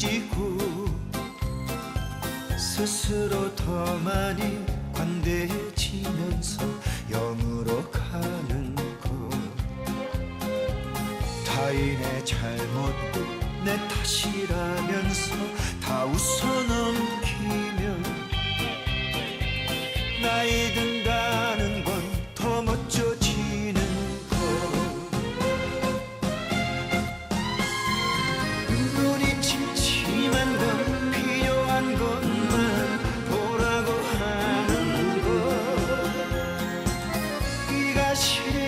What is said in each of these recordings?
뒤지고 스스로 더 많이 관대해지면서 영으로 가는 곳 타인의 잘못도 내 탓이라면서 다 웃어넘기면 이가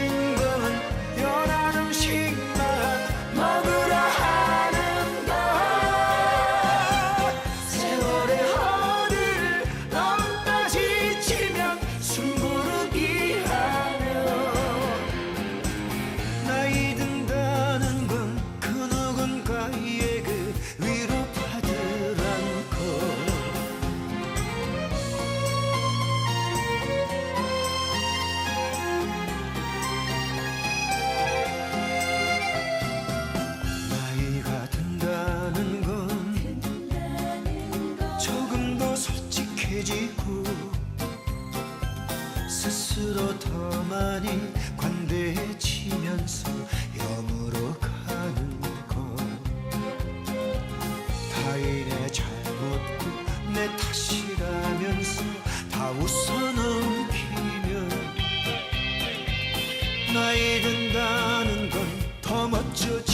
지 후 스스로 더 많이 관대해지면서 염으로 가는 것. 타인의 잘못도 내 탓이라면서 다 웃어넘기면 나이 든다는 건 더 멋져지